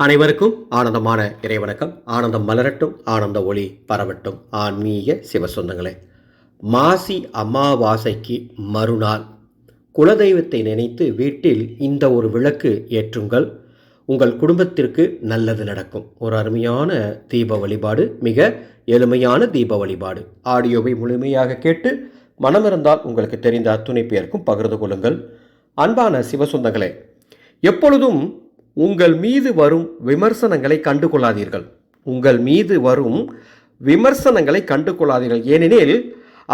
அனைவருக்கும் ஆனந்தமான இறைவணக்கம். ஆனந்தம் மலரட்டும் ஆனந்த ஒளி பரவட்டும். ஆன்மீக சிவசொந்தங்களே மாசி அமாவாசைக்கு மறுநாள் குலதெய்வத்தை நினைத்து வீட்டில் இந்த ஒரு விளக்கு ஏற்றுங்கள். உங்கள் குடும்பத்திற்கு நல்லது நடக்கும். ஒரு அருமையான தீப வழிபாடு மிக எளிமையான தீப வழிபாடு. ஆடியோவை முழுமையாக கேட்டு மனமிருந்தால் உங்களுக்கு தெரிந்த அத்துணை பேருக்கும் பகிர்ந்து கொள்ளுங்கள். அன்பான சிவசொந்தங்களே எப்பொழுதும் உங்கள் மீது வரும் விமர்சனங்களை கண்டு கொள்ளாதீர்கள் உங்கள் மீது வரும் விமர்சனங்களை கண்டு கொள்ளாதீர்கள் ஏனெனில்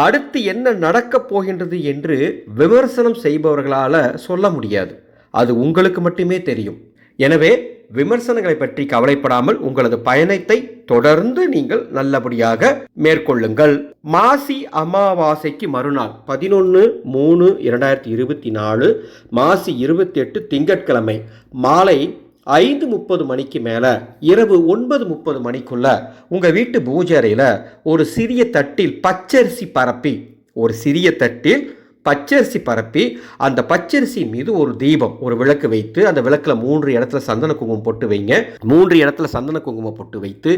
அடுத்து என்ன நடக்கப் போகின்றது என்று விமர்சனம் செய்பவர்களால் சொல்ல முடியாது. அது உங்களுக்கு மட்டுமே தெரியும். எனவே விமர்சனங்களை பற்றி கவலைப்படாமல் உங்களது பயணத்தை தொடர்ந்து நீங்கள் நல்லபடியாக மேற்கொள்ளுங்கள். மாசி அமாவாசைக்கு மறுநாள் பதினொன்று மூணு இரண்டாயிரத்தி இருபத்தி நாலு மாசி இருபத்தி எட்டு திங்கட்கிழமை மாலை ஐந்து முப்பது மணிக்கு மேலே இரவு ஒன்பது முப்பது மணிக்குள்ள உங்கள் வீட்டு பூஜை அறையில் ஒரு சிறிய தட்டில் பச்சரிசி பரப்பி ஒரு சிறிய தட்டில் பச்சரிசி பரப்பி அந்த பச்சரிசி மீது ஒரு தீபம் ஒரு விளக்கு வைத்து அந்த விளக்கில் மூன்று இடத்துல சந்தன குங்குமம் போட்டு வைங்க. மூன்று இடத்துல சந்தன குங்குமம் போட்டு வைத்து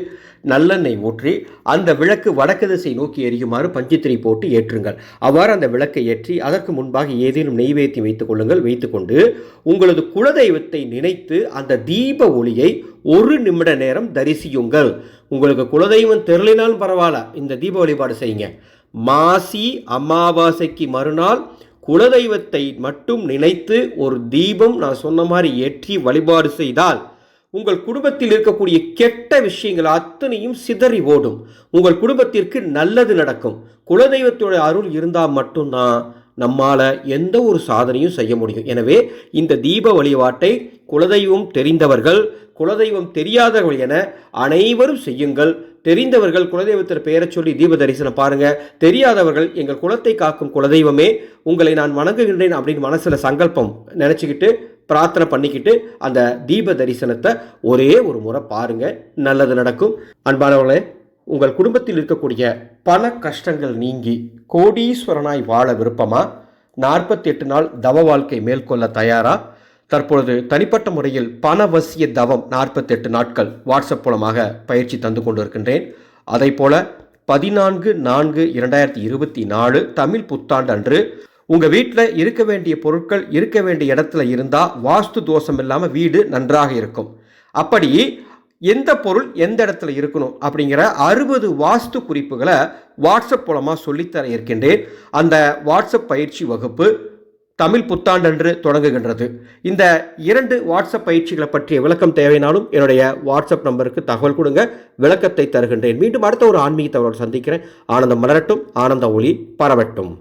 நல்லெண்ணெய் ஊற்றி அந்த விளக்கு வடக்கு திசை நோக்கி எரியுமாறு பஞ்சுத்திரை போட்டு ஏற்றுங்கள். அவ்வாறு அந்த விளக்கை ஏற்றி அதற்கு முன்பாக ஏதேனும் நெய்வேத்தி வைத்துக் கொள்ளுங்கள். வைத்துக்கொண்டு உங்களது குலதெய்வத்தை நினைத்து அந்த தீப ஒளியை ஒரு நிமிட நேரம் தரிசியுங்கள். உங்களுக்கு குலதெய்வம் தெரிலினாலும் பரவாயில்ல. இந்த தீப வழிபாடு செய்யுங்க. மாசி அமாவாசைக்கு மறுநாள் குலதெய்வத்தை மட்டும் நினைத்து ஒரு தீபம் நான் சொன்ன மாதிரி ஏற்றி வழிபாடு செய்தால் உங்கள் குடும்பத்தில் இருக்கக்கூடிய கெட்ட விஷயங்கள் அத்தனையும் சிதறி ஓடும். உங்கள் குடும்பத்திற்கு நல்லது நடக்கும். குலதெய்வத்தோட அருள் இருந்தால் மட்டும்தான் நம்மால் எந்த ஒரு சாதனையும் செய்ய முடியும். எனவே இந்த தீப வழிபாட்டை குலதெய்வம் தெரிந்தவர்கள் குலதெய்வம் தெரியாதவர்கள் என அனைவரும் செய்யுங்கள். தெரிந்தவர்கள் குலதெய்வத்தின் பெயரை சொல்லி தீப தரிசனம் பாருங்க. தெரியாதவர்கள் எங்கள் குலத்தை காக்கும் குலதெய்வமே உங்களை நான் வணங்குகின்றேன் அப்படின்னு மனசில் சங்கல்பம் நினச்சிக்கிட்டு பிரார்த்தனை பண்ணிக்கிட்டு அந்த தீப தரிசனத்தை ஒரே ஒரு முறை பாருங்க. நல்லது நடக்கும். அன்பானவர்களே உங்கள் குடும்பத்தில் இருக்கக்கூடிய பல கஷ்டங்கள் நீங்கி கோடீஸ்வரனாய் வாழ விருப்பமா? நாற்பத்தி எட்டு நாள் தவ வாழ்க்கை மேற்கொள்ள தயாரா? தற்பொழுது தனிப்பட்ட முறையில் பணவசிய தவம் நாற்பத்தெட்டு நாட்கள் வாட்ஸ்அப் மூலமாக பயிற்சி தந்து கொண்டிருக்கின்றேன். அதை போல பதினான்கு நான்கு இரண்டாயிரத்தி இருபத்தி நாலு தமிழ் புத்தாண்டு அன்று உங்கள் வீட்டில் இருக்க வேண்டிய பொருட்கள் இருக்க வேண்டிய இடத்துல இருந்தால் வாஸ்து தோஷம் இல்லாமல் வீடு நன்றாக இருக்கும். அப்படி எந்த பொருள் எந்த இடத்துல இருக்கணும் அப்படிங்கிற அறுபது வாஸ்து குறிப்புகளை வாட்ஸ்அப் மூலமாக சொல்லித்தர இருக்கின்றேன். அந்த வாட்ஸ்அப் பயிற்சி வகுப்பு தமிழ் புத்தாண்டன்று தொடங்குகின்றது. இந்த இரண்டு வாட்ஸ்அப் பயிற்சிகளை பற்றிய விளக்கம் தேவைனாலும் என்னுடைய வாட்ஸ்அப் நம்பருக்கு தகவல் கொடுங்க. விளக்கத்தை தருகின்றேன். மீண்டும் அடுத்த ஒரு ஆன்மீக தகவலோடு சந்திக்கிறேன். ஆனந்தம் மலரட்டும். ஆனந்த ஒளி பரவட்டும்.